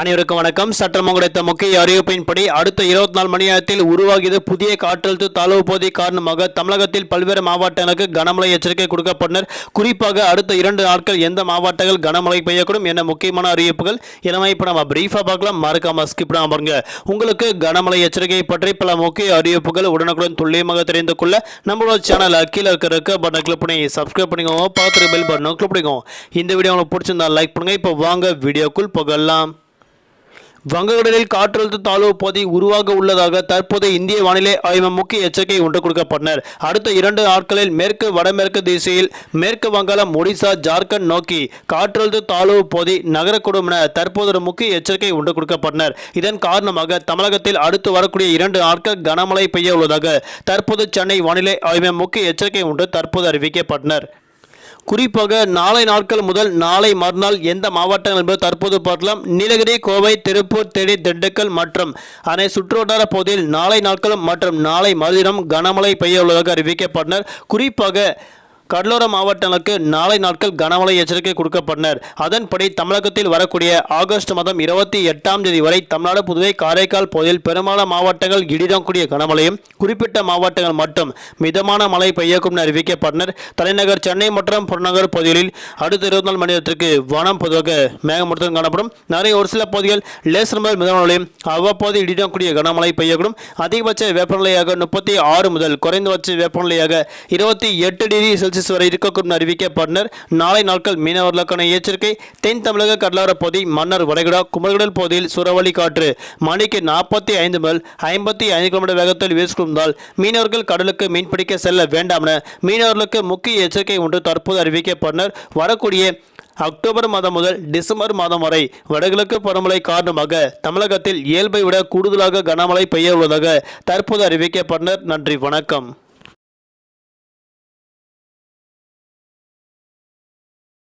அனைவருக்கும் வணக்கம். சட்டம் கிடைத்த முக்கிய அறிவிப்பின்படி அடுத்த இருபத்தி நாலு மணி நேரத்தில் உருவாகியது புதிய காற்றழுத்த தாழ்வு பகுதி காரணமாக தமிழகத்தில் பல்வேறு மாவட்டங்களுக்கு கனமழை எச்சரிக்கை கொடுக்கப்பட்டனர். குறிப்பாக அடுத்த இரண்டு நாட்கள் எந்த மாவட்டங்கள் கனமழை பெய்யக்கூடும் என முக்கியமான அறிவிப்புகள் எனவே இப்போ நம்ம பிரீஃபாக பார்க்கலாம். மறக்காம ஸ்கிப் பாருங்க. உங்களுக்கு கனமழை எச்சரிக்கை பற்றி பல முக்கிய அறிவிப்புகள் உடனுக்குடன் துல்லியமாக தெரிந்து கொள்ள நம்மளோட சேனல் கீழே இருக்கிற இருக்க பட்டனை கிளிக் பண்ணி சப்ஸ்கிரைப் பண்ணிக்கோங்க. பார்த்துட்டு பெல் பட்டனை கிளிக் பண்ணிக்கோங்க. இந்த வீடியோ உங்களுக்கு பிடிச்சிருந்தா லைக் பண்ணுங்க. இப்போ வாங்க வீடியோக்குள் புகழலாம் வங்கக்கடலில் காற்றழுத்த தாழ்வு பகுதி உருவாக உள்ளதாக தற்போது இந்திய வானிலை ஆய்வு முக்கிய எச்சரிக்கை ஒன்று கொடுக்கப்பட்டனர். அடுத்த இரண்டு நாட்களில் மேற்கு வடமேற்கு திசையில் மேற்கு வங்காளம் ஒடிசா ஜார்க்கண்ட் நோக்கி காற்றழுத்த தாழ்வு பகுதி நகரக்கூடும் என தற்போது ஒரு முக்கிய எச்சரிக்கை ஒன்று கொடுக்கப்பட்டனர். இதன் காரணமாக தமிழகத்தில் அடுத்து வரக்கூடிய இரண்டு நாட்கள் கனமழை பெய்ய உள்ளதாக தற்போது சென்னை வானிலை ஆய்வு முக்கிய எச்சரிக்கை ஒன்று தற்போது அறிவிக்கப்பட்டனர். குறிப்பாக நாளை நாட்கள் முதல் நாளை மறுநாள் எந்த மாவட்டங்கள் என்பது தற்போது பார்க்கலாம். நீலகிரி கோவை திருப்பூர் தேனி திண்டுக்கல் மற்றும் அதனை சுற்றுவட்டார பகுதியில் நாளை நாட்களும் மற்றும் நாளை மறுதினம் கனமழை பெய்ய உள்ளதாக அறிவிக்கப்பட்டனர். குறிப்பாக கடலோர மாவட்டங்களுக்கு நாளை நாட்கள் கனமழை எச்சரிக்கை கொடுக்கப்பட்டனர். அதன்படி தமிழகத்தில் வரக்கூடிய ஆகஸ்ட் மாதம் இருபத்தி எட்டாம் தேதி வரை தமிழ்நாடு புதுவை காரைக்கால் பகுதியில் பெரும்பாலான மாவட்டங்கள் இடிதான் கூடிய கனமழையும் குறிப்பிட்ட மாவட்டங்கள் மட்டும் மிதமான மழை பெய்யக்கும் என அறிவிக்கப்பட்டனர். தலைநகர் சென்னை மற்றும் புறநகர் பகுதிகளில் அடுத்த இருபத்தி நாலு மணி நேரத்திற்கு வானம் பொதுவாக மேகமூட்டத்துடன் காணப்படும். நிறைய ஒரு சில பகுதிகள் லேசர் முதல் மிதமான அவ்வப்போது இடிதான் கூடிய கனமழை பெய்யக்கூடும். அதிகபட்ச வெப்பநிலையாக முப்பத்தி ஆறு முதல் குறைந்தபட்ச வெப்பநிலையாக இருபத்தி எட்டு டிகிரி செல்சியஸ் வரை இருக்கக்கூடும் அறிவிக்கப்பட்டனர் நாளை நாட்கள் மீனவர்களுக்கான எச்சரிக்கை. தென் தமிழக கடலோர பகுதி மன்னர் வளைகுடா குமரகுடல் பகுதியில் சூறாவளி காற்று. மணிக்கு நாற்பத்தி ஐந்து முதல் ஐம்பத்தி ஐந்து கிலோமீட்டர் வேகத்தில் வீசிக்கொண்டால் மீனவர்கள் கடலுக்கு மீன்பிடிக்க செல்ல வேண்டாம் என மீனவர்களுக்கு முக்கிய எச்சரிக்கை ஒன்று தற்போது அறிவிக்கப்பட்டனர் வரக்கூடிய அக்டோபர் மாதம் முதல் டிசம்பர் மாதம் வரை வடகிழக்கு பருவமழை காரணமாக தமிழகத்தில் இயல்பை விட கூடுதலாக கனமழை பெய்ய உள்ளதாக தற்போது அறிவிக்கப்பட்டனர் நன்றி வணக்கம்.